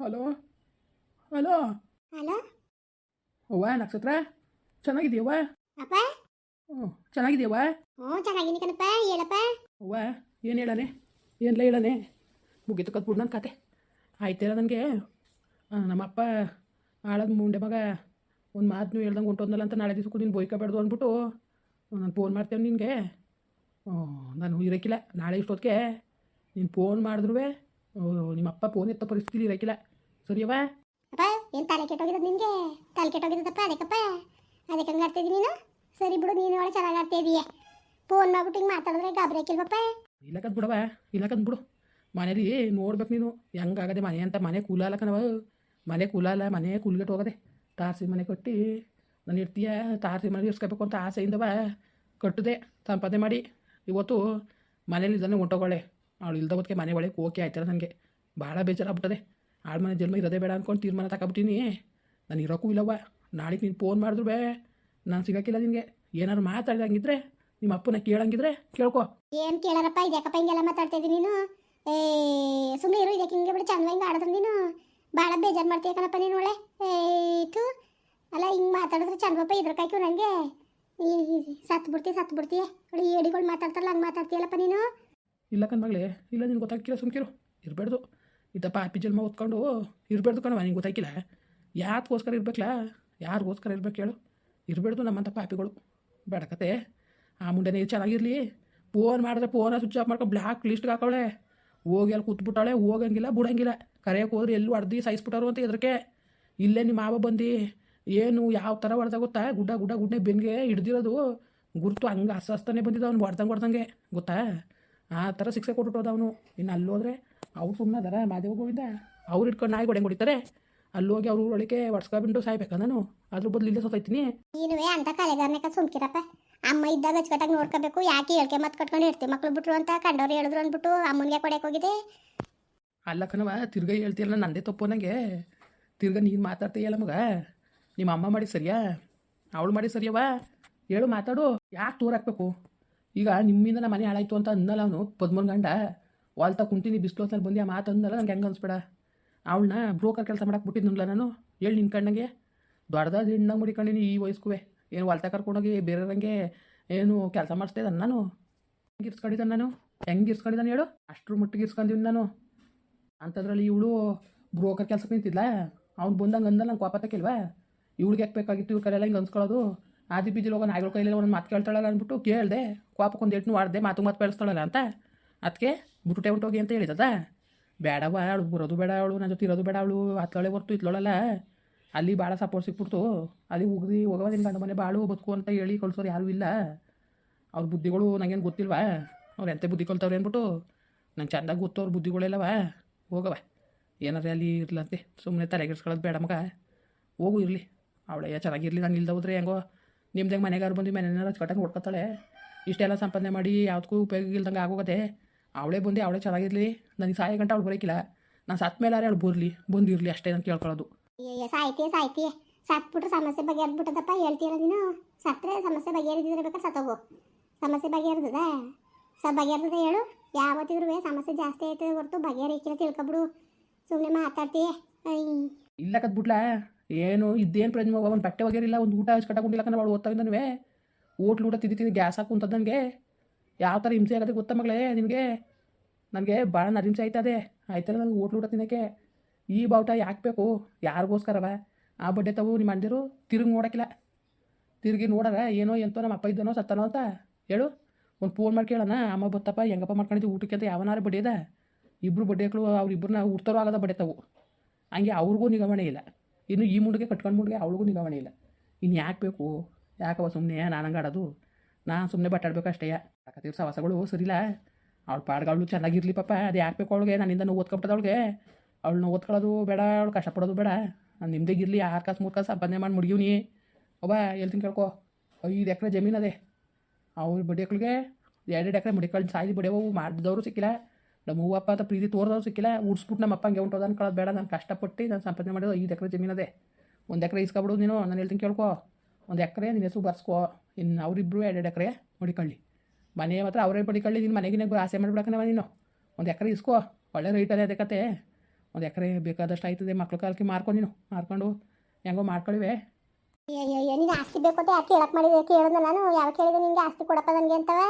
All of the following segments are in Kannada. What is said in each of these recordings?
ಹಲೋ ಹಲೋ ಹಲೋ ಅವ್ವ ನಕ್ಷತ್ರ ಚೆನ್ನಾಗಿದೆಯವ್ವ ಅಪ್ಪ ಹ್ಞೂ ಚೆನ್ನಾಗಿದೆಯವ್ವ ಹ್ಞೂ ಚೆನ್ನಾಗಿನಿ ಕಣಪ್ಪ ಹೇಳಪ್ಪ ಅವ್ವ ಏನು ಹೇಳನೆ ಏನಿಲ್ಲ ಹೇಳನೆ ಮುಗಿತು ಕತ್ಬಿಡು ನನ್ನ ಕತೆ ಆಯ್ತಿಲ್ಲ ನನಗೆ ನಮ್ಮಪ್ಪ ಆಳದ ಮುಂಡೆ ಮಗ ಒಂದು ಮಾತನ್ನು ಹೇಳ್ದಂಗೆ ಹೊಂಟೋದ್ನಲ್ಲ ಅಂತ ನಾಳೆ ದಿವಸಕ್ಕೂ ನೀನು ಬೈಕೋಬೇಡ್ದು ಅಂದ್ಬಿಟ್ಟು ನಾನು ಫೋನ್ ಮಾಡ್ತೇನೆ ನಿನಗೆ ನಾನು ಇರೋಕ್ಕಿಲ್ಲ ನಾಳೆ ಇಷ್ಟೊತ್ತಿಗೆ ನೀನು ಫೋನ್ ಮಾಡಿದ್ರು ನಿಮ್ಮಪ್ಪ ಫೋನ್ ಎತ್ತ ಪರಿಸ್ಥಿತಿ ಇರಕಿಲ್ಲ. ಸರಿಯವಾ ಅಪ್ಪ ಏನು ತಲೆ ಕೆಟ್ಟೋಗಿರೋದು ನಿನಗೆ? ತಲೆ ಕೆಟ್ಟೋಗಿರೋದಪ್ಪ ಅದಕ್ಕಪ್ಪ? ಅದಕ್ಕೆ ಹಂಗೆ ಆಡ್ತಿದ್ದೀನಿ ನೀನು? ಸರಿ ಬಿಡು ನೀನು ಒಳ್ಳೆ ಚೆನ್ನಾಗಿ ಆಡ್ತಾ ಇದೀಯ ಫೋನ್ ಮಾಡ್ಬಿಟ್ಟು ಹಿಂಗೆ ಮಾತಾಡಿದ್ರೆ ಗಾಬರಿ ಹಾಕಿಲ್ವಪ್ಪ ಇಲ್ಲಕದ್ ಬಿಡವ ಇಲ್ಲಕಂತ ಬಿಡು. ಮನೇಲಿ ನೋಡ್ಬೇಕು ನೀನು. ಹೆಂಗಾಗದೆ ಮನೆ ಅಂತ ಮನೆ ಕೂಲಲ್ಲ ಕಣವ ಮನೆ ಕೂಲಲ್ಲ ಮನೆ ಕೂಲ್ಗಟ್ಟು ಹೋಗದೆ. ತಾರಸಿ ಮನೆ ಕಟ್ಟಿ. ನಾನು ಇರ್ತೀಯ ತಾರಸಿ ಮನೆ ಇರ್ಸ್ಕೋಬೇಕು ಅಂತ ಆಸೆಯಿಂದವ ಕಟ್ಟಿದೆ. ಸಂಪಾದನೆ ಮಾಡಿ. ಇವತ್ತು ಮನೇಲಿ ಇದನ್ನೇ ಹೊಂಟೋಗೊಳ್ಳೆ ಅವಳು ಇಲ್ದ ಹೊತ್ತಿಗೆ ಮನೆ ಒಳಗೆ ಓಕೆ ಆಯ್ತಲ್ಲ ನನಗೆ. ಭಾಳ ಬೇಜಾರಾಗ್ಬಿಟ್ಟದೆ. ಆಳು ಮನೆ ಜನ್ಮ ಇರೋದೇ ಬೇಡ ಅಂದ್ಕೊಂಡು ತೀರ್ಮಾನ ತಗೊಬಿಟ್ಟಿನಿ. ನಾನು ಇರೋಕ್ಕೂ ಇಲ್ಲವ್ವ. ನಾಳೆಗೆ ನೀನು ಫೋನ್ ಮಾಡಿದ್ರು ಬೇ. ನಾನು ಸಿಗೋಕ್ಕಿಲ್ಲ ನಿನಗೆ. ಏನಾದ್ರು ಮಾತಾಡ್ದಂಗಿದ್ರೆ ನಿಮ್ಮ ಅಪ್ಪನ ಕೇಳಂಗಿದ್ರೆ ಕೇಳ್ಕೊ. ಏನು ಕೇಳಾರಪ್ಪ? ಇದ್ಯಾಕಪ್ಪ ಹಿಂಗೆಲ್ಲ ಮಾತಾಡ್ತಾ ಇದ್ದೀನಿ ನೀನು? ಏ ಸುಮ್ಮನೆ ಇರು ಇದಕ್ಕೆ ಹಿಂಗೆ ಬಿಡು, ಚಂದ ಹಿಂಗೆ ಆಡಿದ್ರೆ ನೀನು. ಭಾಳ ಬೇಜಾರು ಮಾಡ್ತೀಯ ಕಣಪ್ಪ ನೀನು ಒಳ್ಳೆ. ಏತು ಅಲ್ಲ, ಹಿಂಗೆ ಮಾತಾಡಿದ್ರೆ ಚಂದಪ್ಪ ಇದ್ರ ಕಾಯ್ಕು ನನಗೆ ಸತ್ತು ಬಿಡ್ತೀಯ ಸತ್ತು ಬಿಡ್ತೀಯ. ಏಡಿಗಳು ಮಾತಾಡ್ತಾರಲ್ಲ, ಹಂಗೆ ಮಾತಾಡ್ತೀಯಲ್ಲಪ್ಪ ನೀನು. ಇಲ್ಲ ಕಣ್ಮಗಳೇ ಇಲ್ಲ ನಿನ್ಗೆ ಗೊತ್ತಾಗ್ತಿಲ್ಲ ಸುಮ್ಕಿರು ಇರಬಾರ್ದು ಇದಪ್ಪ ಪಾಪಿ ಜನ್ಮ ಓದ್ಕೊಂಡು ಇರಬಾರ್ದು ಕಣವ ನಿಂಗೆ ಗೊತ್ತಾಗಿಲ್ಲ ಯಾತಕ್ಕೋಸ್ಕರ ಇರ್ಬೇಕಲ್ಲ ಯಾರಿಗೋಸ್ಕರ ಇರ್ಬೇಕು ಹೇಳು. ಇರಬಾರ್ದು ನಮ್ಮಂಥ ಪಾಪಿಗಳು. ಬೇಡ ಕತೆ. ಆ ಮುಂಡೆನೇ ಚೆನ್ನಾಗಿರಲಿ. ಫೋನ್ ಮಾಡಿದ್ರೆ ಫೋನ ಸ್ವಿಚ್ ಆಫ್ ಮಾಡ್ಕೊಂಡು ಬ್ಲ್ಯಾಕ್ ಲಿಸ್ಟ್ಗೆ ಹಾಕೊಳ್ಳೆ ಹೋಗಿ ಅಲ್ಲಿ ಕೂತ್ಬಿಟ್ಟಾಳೆ, ಹೋಗಂಗಿಲ್ಲ, ಬಿಡಂಗಿಲ್ಲ. ಕರೆಯೋಕೆ ಹೋದ್ರೆ ಎಲ್ಲೂ ಅಡ್ದು ಸಾಯಿಸ್ಬಿಟ್ಟಾರು ಅಂತ ಇದ್ರಕ್ಕೆ ಇಲ್ಲೇ ನಿಮ್ಮ ಮಾವ ಬಂದು. ಏನು, ಯಾವ ಥರ ಹೊಡೆದ ಗೊತ್ತಾ? ಗುಡ್ಡ ಗುಡ್ಡ ಗುಡ್ಡೆ ಬೆನ್ಗೆ ಹಿಡ್ದಿರೋದು. ಗುರುತು ಹಂಗೆ ಹಸ್ತಾನೆ ಬಂದಿದ್ದ ಅವ್ನು, ಹೊಡ್ದಂಗೆ ಹೊಡ್ದಂಗೆ. ಗೊತ್ತಾ? ಆ ಥರ ಶಿಕ್ಷೆ ಕೊಟ್ಬಿಟ್ಟೋದ ಅವನು. ಇನ್ನು ಅಲ್ಲೋದ್ರೆ ಅವ್ರು ಸುಮ್ಮನೆ ಅದಾರ ಮಾದೇವ ಗೋವಿಂದ? ಅವ್ರು ಇಟ್ಕೊಂಡು ನಾಯಿ ಹೊಡೆಂಗೆ ಹೊಡಿತಾರೆ. ಅಲ್ಲೋಗಿ ಅವ್ರ ಊರೊಳಗೆ ಒಡ್ಸ್ಕೊಬಿಟ್ಟು ಸಾಯ್ಬೇಕಾ ನಾನು ಅದ್ರ ಬದಲು ಇಲ್ಲೇ ಸತ್ತೈತೀನಿ ನೀನುವೇ ಅಂತ ಕಲೆಗಾರನಕ ಸುಮ್ಕಿರಪ್ಪ. ಅಮ್ಮ ಇದ್ದಾಗ ಅಚ್ಚುಕಟ್ಟಾಗಿ ನೋಡ್ಕೋಬೇಕು ಯಾಕೆ ಹೇಳ್ಕೆ ಮತ್ತೆ ಕಟ್ಕೊಂಡು ಇರ್ತೀವಿ ಮಕ್ಳು ಬಿಟ್ರು ಅಂತ ಕಂಡವ್ರು ಹೇಳಿದ್ರು ಅಂದ್ಬಿಟ್ಟು ಅಮ್ಮನಿಗೆ ಕೊಡಕ್ಕೆ ಹೋಗಿದೆ ಅಲ್ಲ ಕಣವ ತಿರ್ಗಾ ಹೇಳ್ತೀಯಲ್ಲ ನಂದೇ ತಪ್ಪು ನನಗೆ ತಿರ್ಗಾ ನೀನು ಮಾತಾಡ್ತೀಯಲ್ಲ ನಮಗೆ ನಿಮ್ಮ ಅಮ್ಮ ಮಾಡಿ ಸರಿಯಾ? ಅವಳು ಮಾಡಿ ಸರಿಯವಾ ಹೇಳು ಮಾತಾಡು. ಯಾಕೆ ತೋರ್ ಹಾಕ್ಬೇಕು? ಈಗ ನಿಮ್ಮಿಂದ ನಮ್ಮ ಮನೆ ಹಾಳಾಯ್ತು ಅಂತ ಅನ್ನಲ್ಲ ಅವನು, ಪದ್ಮನ್ ಗಂಡ. ವಾಲ್ತಾ ಕುಂತೀನಿ, ಬಿಸ್ಲು ಹೊತ್ತಲ್ಲಿ ಬಂದು ಆ ಮಾತು ಅಂದಲ್ಲ, ನಂಗೆ ಹೆಂಗೆ ಅನ್ಸ್ಬೇಡ. ಅವಳನ್ನ ಬ್ರೋಕರ್ ಕೆಲಸ ಮಾಡಕ್ಕೆ ಬಿಟ್ಟಿದ್ನಲ್ಲ ನಾನು. ಹೇಳಿ ನಿನ್ನ ಕಣ್ಣಂಗೆ. ದೊಡ್ಡದಾದ ಹೆಣ್ಣಾಗ ಮುಡಿಕೊಂಡಿನಿ ಈ ವಯಸ್ಕುವೆ. ಏನು ಹೊಲ್ತಾ ಕರ್ಕೊಂಡೋಗಿ ಬೇರೆಯವ್ರಂಗೆ ಏನು ಕೆಲಸ ಮಾಡಿಸ್ತಾ ನಾನು? ಹೆಂಗೆ ಇರ್ಸ್ಕೊಂಡಿದ್ದಾನೆ ನಾನು? ಹೆಂಗೆ ಇರ್ಸ್ಕೊಂಡಿದ್ದಾನೆ ಹೇಳು? ಅಷ್ಟರ ಮಟ್ಟಿಗೆ ಇರ್ಸ್ಕೊಂಡಿದ್ದೀನಿ ನಾನು. ಅಂಥದ್ರಲ್ಲಿ ಇವಳು ಬ್ರೋಕರ್ ಕೆಲಸಕ್ಕೆ ನಿಂತಿದ್ಲ? ಅವ್ನು ಬಂದಂಗೆ ಅಂದಲ್ಲ ನಂಗೆ ಕೋಪ ತಕ್ಕಿಲ್ವಾ? ಇವಳಿಗೆ ಯಾಕೆ ಬೇಕಾಗಿತ್ತು ಇವ್ರ ಕೈಲೆಲ್ಲ ಹಿಂಗೆ ಅನ್ಸ್ಕೊಳ್ಳೋದು? ಆದಿ ಬೀಜಿ ಹೋಗೋ ನಾಯಿಗಳ ಕೈಲಿ ಒಂದು ಮಾತು ಕೇಳ್ತಾಳಲ್ಲ ಅಂದ್ಬಿಟ್ಟು ಕೇಳಿದೆ ಕೋಪಕ್ಕೊಂದು ಎಟ್ನು ಆಡ್ದೆ ಮಾತು ಮಾತು ಬೆಳೆಸ್ತಾಳಲ್ಲ ಅಂತ. ಅದಕ್ಕೆ ಬಿಟ್ಟುಟೆ ಹೋಗಿ ಅಂತ ಹೇಳಿದದ. ಬೇಡವ ಅವಳು, ಬರೋದು ಬೇಡ ಅವಳು, ನನ್ನ ಜೊತೆ ಇರೋದು ಬೇಡ ಅವಳು ಹತ್ತಳೆ ಹೊರ್ತು ಇತ್ಲೋಳಲ್ಲ ಅಲ್ಲಿ ಭಾಳ ಸಪೋರ್ಟ್ ಸಿಕ್ಬಿಡ್ತು. ಅಲ್ಲಿ ಉಗ್ದಿ ಹೋಗವ ನಿನ್ನ ಗಂಡ ಮನೆ ಬಾಳು, ಬದುಕು ಅಂತ ಹೇಳಿ ಕಳ್ಸೋರು ಯಾರೂ ಇಲ್ಲ. ಅವ್ರ ಬುದ್ಧಿಗಳು ನನಗೇನು ಗೊತ್ತಿಲ್ವಾ? ಅವ್ರು ಎಂತೆ ಬುದ್ಧಿ ಕಲ್ತವ್ರು ಅಂದ್ಬಿಟ್ಟು, ನಂಗೆ ಚೆಂದಾಗಿ ಗೊತ್ತು ಅವ್ರ ಬುದ್ಧಿಗಳೆಲ್ಲವ ಹೋಗವ ಏನಾರೇ ಅಲ್ಲಿ ಇರ್ಲಂತೆ. ಸುಮ್ಮನೆ ತಲೆಗೆಡ್ಸ್ಕೊಳ್ಳೋದು ಬೇಡ ಮಗ. ಹೋಗು ಇರಲಿ. ಅವಳೆ ಚೆನ್ನಾಗಿರಲಿ ನಾನು ಇಲ್ದ ಹೋದ್ರೆ ಹೆಂಗೋ. ನಿಮ್ದು ಹೆಂಗೆ ಮನೆಗಾರು ಬಂದು ಮನೆಯನ್ನ ಅಚ್ಚುಕಟ್ಟಾಗಿ ಹೊಡ್ಕೊತಾಳೆ ಇಷ್ಟೆಲ್ಲ ಸಂಪಾದನೆ ಮಾಡಿ ಯಾವುದಕ್ಕೂ ಉಪಯೋಗ ಇಲ್ದಂಗೆ ಆಗೋಗತ್ತೆ ಅವಳೇ ಬಂದು ಅವಳೇ ಚೆನ್ನಾಗಿರಲಿ. ನನಗೆ ಸಾಯ ಗಂಟೆ ಅವಳು ಬರೋಕ್ಕಿಲ್ಲ ನಾನು ಸತ್ ಮೇಲಾರೆ ಅವಳು ಬರಲಿ ಬಂದಿರಲಿ ಅಷ್ಟೇ ನಾನು ಕೇಳ್ಕೊಳ್ಳೋದು. ಸಾಯ್ತಿ ಸಾಯ್ತಿ ಸತ್ಬಿಟ್ರೆ ಸಮಸ್ಯೆ ಬಗೆಹರಿದ್ಬಿಟ್ಟದಪ್ಪ ಹೇಳ್ತೀರ ನೀನು? ಸತ್ತರೆ ಸಮಸ್ಯೆ ಬಗೆಹರಿದಿದ್ರೆ ಬೇಕಾದ್ರೆ ಸತ್ತೋಗು ಸಮಸ್ಯೆ ಬಗೆಹರಿದದ? ಸ ಬಗೆಹರಿದ ಹೇಳು. ಯಾವತ್ತಿದ್ರು ಸಮಸ್ಯೆ ಜಾಸ್ತಿ ಆಯ್ತದೆ ಹೊರತು ಬಗೆಹರಿಕಿಲ್ಲ ತಿಳ್ಕೊಬಿಡು. ಸುಮ್ಮನೆ ಮಾತಾಡ್ತೀಯ? ಇಲ್ಲ ಕದ್ಬಿಟ್ಲ? ಏನು ಇದೇನು ಪ್ರಯೋಜನ ಒಂದು ಬಟ್ಟೆ ಒಗೆರಿಲ್ಲ ಒಂದು ಊಟ ಕಟ್ಟಾಕೊಂಡಿಲ್ಲ ಕಣ ಅವಳು ಓದ್ತಾವಿಂದನುವೆ ಊಟ ಊಟ ತಿಂದು ತಿಂದು ಗ್ಯಾಸ್ ಹಾಕುಂತದ್ದು ನನಗೆ ಯಾವ ಥರ ಹಿಂಸೆ ಆಗುತ್ತೆ ಗೊತ್ತಾ ಮಗಳೇ ನಿನಗೆ ಭಾಳ ನರಿಂಸೆ ಆಯ್ತದೆ. ಆಯ್ತಲ್ಲ ನನಗೆ ಓಟ್ಲು ಊಟ ತಿನ್ನೋಕ್ಕೆ? ಈ ಬಾವುಟ ಯಾಕೆ ಬೇಕು? ಯಾರಿಗೋಸ್ಕರವ? ಆ ಬಡ್ಡೆ ತಾವು ನಿಮ್ಮ ಅಂದಿರು ತಿರುಗಿ ನೋಡೋಕ್ಕಿಲ್ಲ. ತಿರುಗಿ ನೋಡಾರ ಏನೋ ಎಂತೋ ನಮ್ಮ ಅಪ್ಪ ಇದ್ದನೋ ಸತ್ತನೋ ಅಂತ ಹೇಳು. ಒಂದು ಫೋನ್ ಮಾಡಿ ಕೇಳೋಣ. ಅಮ್ಮ ಬತ್ತಪ್ಪ, ಹೆಂಗಪ್ಪ ಮಾಡ್ಕೊಂಡಿದ್ದು ಊಟಕ್ಕೆ ಅಂತ ಯಾವನಾರ ಬಡಿಯದ ಇಬ್ಬರು ಬಡ್ಡೆಗಳು ಅವ್ರಿಬ್ಬರನ್ನ ಹುಡ್ತಾರೋ ಆಗದ ಬಡ್ಡೆತಾವು ಹಂಗೆ ಅವ್ರಿಗೂ ನಿಗಮಣೆ ಇಲ್ಲ. ಇನ್ನು ಈ ಮುಂಡಿಗೆ ಕಟ್ಕೊಂಡು ಮುಂಡಿಗೆ ಅವಳಿಗೂ ನಿಗಾವಣೆ ಇಲ್ಲ. ಇನ್ನು ಯಾಕೆ ಬೇಕು? ಯಾಕವ ಸುಮ್ಮನೆ ನಾನು ಆಡೋದು? ನಾನು ಸುಮ್ಮನೆ ಬಟ್ಟಾಡ್ಬೇಕು ಅಷ್ಟೇ ಯಾಕತ್ತೀವಿ ಸವಾಸಗಳು ಸರಿಲ್ಲ ಅವಳು ಪಾಡ್ಗಳು ಚೆನ್ನಾಗಿರಲಿ ಪಾಪ. ಅದು ಯಾಕೆ ಬೇಕು ಅವಳಿಗೆ? ನನ್ನಿಂದ ನೋವು ಓದ್ಕೊಬಿಟ್ಟದ ಅವಳಿಗೆ ನೋವು ಓದ್ಕೊಳ್ಳೋದು ಬೇಡ, ಅವಳು ಕಷ್ಟಪಡೋದು ಬೇಡ. ನಾನು ನಿಮ್ದೇಗಿರಲಿ ಆರು ಕಾಸು, ಮೂರು ಕಾಸು ಸಂಪಾದನೆ ಮಾಡಿ ಮುಡಿಗಿವ್ನಿ. ಒಬ್ಬ ಹೇಳ್ತೀನಿ ಕೇಳ್ಕೊ. ಐದು ಎಕರೆ ಜಮೀನು ಅದೇ. ಬಡಿಯಕ್ಳಿಗೆ ಎರಡೆರಡು ಎಕರೆ ಮುಡಿಕೊಳ್ಳಿ ಸಾಯ್ದು ಬಡಿಯವು. ಮಾಡಿದವರು ಸಿಕ್ಕಿಲ್ಲ. ನಮ್ಮ ಹೂವಪ್ಪ ಅಂತ ಪ್ರೀತಿ ತೋರಿದವ್ರು ಸಿಕ್ಕಿಲ್ಲ ಉಡ್ಸ್ಬಿಟ್ಟು ನಮ್ಮ ಅಪ್ಪಂಗೆ ಹಂಗೆ ಉಂಟೋದು ಅನ್ಕೊಳ್ಳೋದು ಬೇಡ, ನಾನು ಕಷ್ಟಪಟ್ಟು ನಾನು ಸಂಪಾದನೆ ಮಾಡೋದು ಐದು ಎಕರೆ ಜಮೀನದೆ. ಒಂದು ಎಕರೆ ಇಸ್ಕೊಬಿಡು ನೀನು, ನಾನು ಹೇಳ್ತೀನಿ ಕೇಳ್ಕೊ. ಒಂದು ಎಕರೆ ನಿನ್ನ ಹೆಸರು ಬರ್ಸ್ಕೊ. ಇನ್ನು ಅವರಿಬ್ಬರು ಎರಡು ಎಕರೆ ಹೊಡಿಕೊಳ್ಳಿ ಮನೆ ಮಾತ್ರ ಅವರೇ ಪಡಿಕೊಳ್ಳಿ ನಿನ್ನ ಮನೆಗಿನ ಆಸೆ ಮಾಡಿಬಿಡಕನವ ನೀನು. ಒಂದು ಎಕರೆ ಇಸ್ಕೋ, ಒಳ್ಳೆ ರೇಟ್ ಅದೇ ಕತೆ. ಒಂದು ಎಕರೆ ಬೇಕಾದಷ್ಟು ಆಯ್ತದೆ, ಮಕ್ಳು ಕಾಲಕ್ಕೆ ಮಾರ್ಕೊಂಡು ನೀನು, ಮಾರ್ಕೊಂಡು ಹೆಂಗೋ ಮಾಡ್ಕೊಳ್ಳಿವೆ ನೀನು ಆಸ್ತಿ ಬೇಕು ಅಂತ ಯಾಕೆ ಕೇಳಕ್ಕೆ ಮಾಡಿದೆ? ಕೇಳಿದ ನಾನು ಯಾವ ಕೇಳಿದೆ? ನಿನಗೆ ಆಸ್ತಿ ಕೊಡಪ್ಪ ನನಗೆ ಅಂತವ?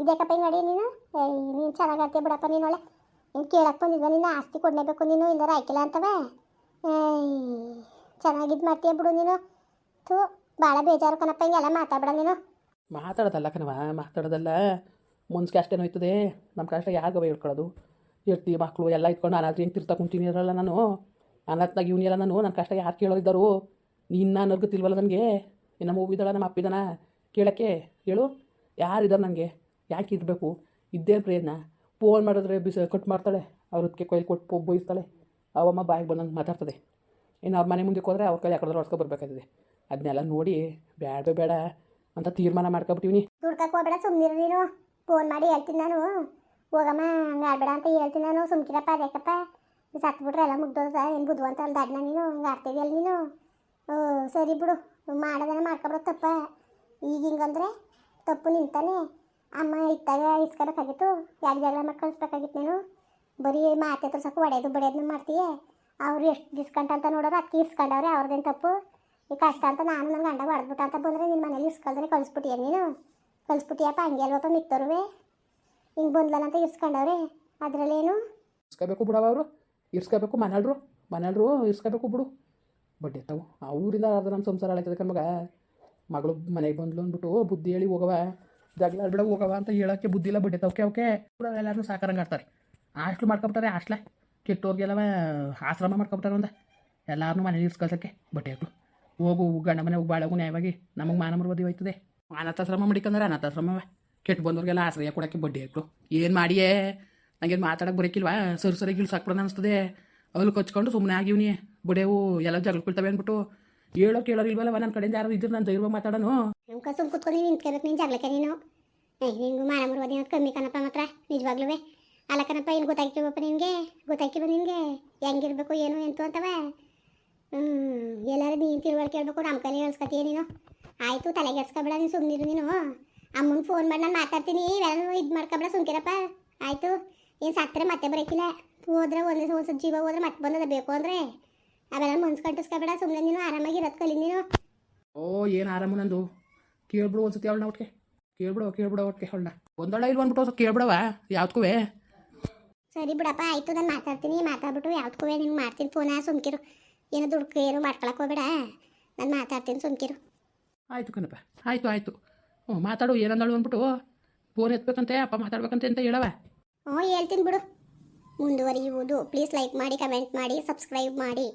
ಇದೇಕಪ್ಪ ಅಡಿ ನೀನು? ನೀನು ಚೆನ್ನಾಗಿ ಆಡ್ತೀಯ ಬಿಡಪ್ಪ ನೀನು ಒಳ್ಳೆ. ನೀನು ಕೇಳಕ್ಕೆ ಬಂದಿದ್ವ ನಿನ್ನ ಆಸ್ತಿ ಕೊಡಲೇಬೇಕು ನೀನು ಇಲ್ಲಾರ ಆಯ್ಕಿಲ್ಲ ಅಂತವ? ಚೆನ್ನಾಗಿದ್ದು ಮಾಡ್ತೀಯ ಬಿಡು ನೀನು. ಥೂ ಭಾಳ ಬೇಜಾರು ಕಣಪ್ಪ, ಹಿಂಗೆಲ್ಲ ಮಾತಾಡ್ಬೇಡ ನೀನು. ಮಾತಾಡೋದಲ್ಲ ಕಣವ ಮಾತಾಡೋದಲ್ಲ. ಮುನ್ಸ್ಗೆ ಅಷ್ಟೇನೋ ಹೋಯ್ತದೆ ನಮ್ಮ ಕಷ್ಟ ಯಾರಿಗವ ಹೇಳ್ಕೊಳ್ಳೋದು ಇರ್ತಿ ಮಕ್ಕಳು ಎಲ್ಲ ಇಟ್ಕೊಂಡು ಅನಾಥ ಹೆಂಗೆ ತಿರ್ತಾ ಕುಂತೀನಿ ಇರಲ್ಲ ನಾನು. ಅನಾಥನಾಗ ಇವನಿಲ್ಲ ನಾನು ನನ್ನ ಕಷ್ಟ ಯಾರು ಕೇಳೋರಿದ್ದರು? ನಿನ್ನ ನಾನು ತಿಳ್ವಲ್ಲ ನನಗೆ? ನಮ್ಮ ಮೂವಿದಳ, ನಮ್ಮ ಅಪ್ಪಿದನ? ಕೇಳೋಕ್ಕೆ, ಹೇಳು. ಯಾರಿದ್ದಾರೆ ನನಗೆ ಯಾಕೆ ಇರಬೇಕು? ಇದ್ದೇ ಪ್ರಯತ್ನ ಫೋನ್ ಮಾಡಿದ್ರೆ ಬಿಸಿ, ಕಟ್ ಮಾಡ್ತಾಳೆ. ಅವ್ರ ಅದಕ್ಕೆ ಕೊಯ್ಲು ಕೊಟ್ಟು ಬೋಯಿಸ್ತಾಳೆ ಅವಮ್ಮ ಬಾಯಿಗೆ ಬಂದಂಗೆ ಮಾತಾಡ್ತದೆ. ಇನ್ನು ಅವ್ರ ಮನೆ ಮುಂದಕ್ಕೆ ಹೋದರೆ ಅವ್ರ ಕೈ ಯಾಕಡೆ ಹೊಡ್ಸ್ಕೊ ಅದನ್ನೆಲ್ಲ ನೋಡಿ ಬೇಡ ಬೇಡ ಅಂತ ತೀರ್ಮಾನ ಮಾಡ್ಕೊಬಿಟ್ಟಿವ್ನಿ. ಹೋಗ್ಬೇಡ ಸುಮ್ಮನೆ ನೀನು. ಫೋನ್ ಮಾಡಿ ಹೇಳ್ತೀನಿ ನಾನು. ಹೋಗಮ್ಮ, ಹಂಗೆ ಆಡಬೇಡ ಅಂತ ಹೇಳ್ತೀನಿ ನಾನು. ಸುಮ್ಕಿರಪ್ಪ ಅದಕ್ಕಪ್ಪ ಸತ್ಬಿಟ್ರೆ ಎಲ್ಲ ಮುಗ್ದೋದ. ಏನು ಬುದ್ಧು ಅಂತ ಅಲ್ಲಿ ದಡ್ನ ನೀನು? ಹಂಗೆ ಆಡ್ತಿದ್ಯಲ್ಲ ನೀನು? ಸರಿ ಬಿಡು. ಮಾಡೋದನ್ನ ಮಾಡ್ಕೊಬಿಡೋ ತಪ್ಪ. ಈಗ ಹಿಂಗಂದ್ರೆ ತಪ್ಪು ನಿಂತಾನೆ. ಅಮ್ಮ ಇತ್ತಾಗ ಇಸ್ಕೋಬೇಕಾಗಿತ್ತು ಎರಡು ಜಗಳ ಮಾಡಿ ಕಳಿಸ್ಬೇಕಾಗಿತ್ತು ನೀನು? ಬರೀ ಮಾತೆ ತೋರ್ಸೋಕೆ ಒಡೆಯೋದು ಬಡಿಯೋದನ್ನ ಮಾಡ್ತೀಯ? ಅವ್ರು ಎಷ್ಟು ಡಿಸ್ಕೌಂಟ್ ಅಂತ ನೋಡೋರು, ಅಕ್ಕಿ ಇಸ್ಕೊಂಡವ್ರೆ ಅವ್ರದ್ದೇನು ತಪ್ಪು? ಈ ಕಷ್ಟ ಅಂತ ನಾನು ನನ್ನ ಗಂಡ ಹೊಡೆದ್ಬಿಟ್ಟ ಅಂತ ಬಂದರೆ ನಿನ್ನ ಮನೇಲಿ ಇಸ್ಕೊಳ್ದ್ರೆ ಕಳಿಸ್ಬಿಟ್ಟಿಯ ನೀನು? ಕಳಿಸ್ಬಿಟ್ಟಿಯಪ್ಪ, ಹಂಗೆ ಅಲ್ವಪ್ಪ ಮಿಕ್ತರುವೆ? ಹಿಂಗೆ ಬಂದ್ಲನಂತ ಇಸ್ಕೊಂಡವ್ರೆ ಅದರಲ್ಲೇನು ಇಸ್ಕೋಬೇಕು ಬಿಡವ ಅವರು. ಇರ್ಸ್ಕೋಬೇಕು ಮನಲ್ರು ಮನಲ್ರು ಇರ್ಸ್ಕೋಬೇಕು ಬಿಡು. ಬಡ್ಡಿ ತಾವು ನಮ್ಮ ಸಂಸಾರ ಹಾಳಾಯ್ತದೆ ಮಗ ಮಗಳು ಮನೆಗೆ ಬಂದ್ಲು ಅಂದ್ಬಿಟ್ಟು ಬುದ್ಧಿ ಹೇಳಿ ಹೋಗವ ಜಗಳ ಬಿಡ ಹೋಗವ ಅಂತ ಹೇಳೋಕ್ಕೆ ಬುದ್ಧಿ ಇಲ್ಲ ಓಕೆ ಓಕೆ. ಎಲ್ಲರೂ ಸಾಕಾರಂಗೆ ಆಡ್ತಾರೆ. ಹಾಸ್ಟ್ಲು ಮಾಡ್ಕೊಬಿಟ್ಟಾರೆ ಹಾಸ್ಟ್ಲ ಕೆಟ್ಟೋರ್ಗೆಲ್ಲವ ಆಶ್ರಮ ಮಾಡ್ಕೊಬಿಟ್ಟಾರೆ ಒಂದು. ಎಲ್ಲರನ್ನೂ ಮನೇಲಿ ಇರ್ಸ್ಕೊಳ್ಸಕ್ಕೆ ಬಟ್ಟೆ ಹಾಕ್ಲು ಹೋಗು ಗಂಡ ಮನೆ ಹೋಗಿ, ಬಾಳಗು ನ್ಯಾಯವಾಗಿ ನಮಗೆ ಮಾನ ಮರ್ವದಿ ಹೋಯ್ತದೆ. ಅನಾಥಾಶ್ರಮ ಮಡಿಕಂದ್ರೆ ಅನಾಥಾಶ್ರಮವೇ. ಕೆಟ್ಟು ಬಂದವ್ರಿಗೆಲ್ಲ ಆಶ್ರಯ ಕೊಡೋಕ್ಕೆ ಬಡ್ಡಿ ಹಾಕ್ಲು ಏನು ಮಾಡಿಯೇ? ನಂಗೇನು ಮಾತಾಡೋಕೆ ಬರೋಕ್ಕಿಲ್ವಾ ಸರಿ ಸರಿ ಗಿಳ್ಸಾಕ್ಬಿಡೋಣ ಅನಿಸ್ತದೆ. ಅಲ್ಲಿ ಕೊಚ್ಕೊಂಡು ಸುಮ್ಮನೆ ಆಗಿವ್ನಿ. ಬಡೇವು, ಎಲ್ಲ ಜಗಳಕೊಳ್ತವೆ ಅಂದ್ಬಿಟ್ಟು ಹೇಳೋ ಕೇಳೋರು ಇಲ್ವಲ್ಲವ? ನನ್ನ ಕಡೆಯಿಂದ ಯಾರು ಇದ್ರು ನಾನು ಧೈರ್ಯ ಮಾತಾಡೋನು. ನಮ್ಮ ಸುಮ್ ಕುತ್ಕೊಂಡು ನೀನು ನಿಂತ್ಕೋಬೇಕು ನೀನು ಆಗ್ಲಕ್ಕೆ ನೀನು. ಏ ಮಾನ ಮರುವದಿ ಕಮ್ಮಿ ಕಣಪ್ಪ ಮಾತ್ರ ನಿಜವಾಗ್ಲೂ ಅಲ್ಲ ಕಣಪ್ಪ ಏನು ಗೊತ್ತಾಗ್ತೀವಪ್ಪ ನಿನಗೆ? ಗೊತ್ತಾಗ್ತೀವ ನಿನಗೆ? ಹೆಂಗಿರ್ಬೇಕು, ಏನು, ಎಂತು ಅಂತವ? ಹ್ಞೂ ಎಲ್ಲರೂ ನೀನು ತಿಳುವಳಿಕೆ ಕೇಳಬೇಕು ನಮ್ಮ ಕೈಲಿ ಹೇಳ್ಸ್ಕೊತೀಯ ನೀನು. ಆಯಿತು, ತಲೆಗೆ ಎಡ್ಸ್ಕೊಬೇಡ ನೀನು ಸುಮ್ಮನಿರು ನೀನು. ಅಮ್ಮನ ಫೋನ್ ಮಾಡಿ ನಾನು ಮಾತಾಡ್ತೀನಿ ಇವೆಲ್ಲ ಇದು ಮಾಡ್ಕೊಬೇಡ, ಸುಮ್ಕಿರಪ್ಪ. ಆಯಿತು, ಏನು ಸತ್ತರೆ ಮತ್ತೆ ಬರೋಕ್ಕಿಲ್ಲ ಹೋದ್ರೆ ಒಂದೇ ಒಂದು ಜೀವ ಹೋದ್ರೆ ಮತ್ತೆ ಬಂದದ ಬೇಕು ಅಂದರೆ? ಅವೆಲ್ಲ ಮನ್ಸು ಕಟ್ಟಿಸ್ಕೊಬೇಡ ಸುಮ್ಮನೆ ನೀನು ಆರಾಮಾಗಿ ಇರೋದು ಕಲಿ ನೀನು. ಓ ಏನು ಆರಾಮ ನಂದು? ಕೇಳ್ಬಿಡು ಒಂದ್ಸತಿ ಅವಳನ್ನ ಒಟ್ಟಿಗೆ ಕೇಳ್ಬಿಡು ಕೇಳ್ಬಿಡು ಒಟ್ಟಿಗೆ ಅವಳನ್ನ. ಒಂದೊಳ ಇಲ್ಲಿ ಬಂದ್ಬಿಟ್ಟು ಸ್ವಲ್ಪ ಕೇಳ್ಬಿಡವ ಯಾವ್ದಕ್ಕೂ ಸರಿ ಬಿಡಪ್ಪ ಆಯ್ತು ನಾನು ಮಾತಾಡ್ತೀನಿ. ಮಾತಾಡ್ಬಿಟ್ಟು ಯಾವ್ದಕ್ಕೂ ನಿಂಗೆ ಮಾಡ್ತೀನಿ ಫೋನ ಸುಮ್ಕಿರು. ಏನೋ ದುಡ್ಡು ಏನು ಮಾಡ್ಕೊಳಕ್ಕೆ ಹೋಗ್ಬೇಡ. ನಾನು ಮಾತಾಡ್ತೀನಿ ಸುಮ್ಕಿರು. ಆಯಿತು ಕಣಪ್ಪ ಆಯಿತು ಆಯಿತು. ಹ್ಞೂ ಮಾತಾಡು ಏನಂದಳು ಅಂದ್ಬಿಟ್ಟು. ಫೋನ್ ಎತ್ಬೇಕಂತೆ ಅಪ್ಪ ಮಾತಾಡ್ಬೇಕಂತೆ ಅಂತ ಹೇಳವ ಹ್ಞೂ ಹೇಳ್ತೀನಿ ಬಿಡು. ಮುಂದುವರಿಯುವುದು. ಪ್ಲೀಸ್ ಲೈಕ್ ಮಾಡಿ ಕಮೆಂಟ್ ಮಾಡಿ ಸಬ್ಸ್ಕ್ರೈಬ್ ಮಾಡಿ.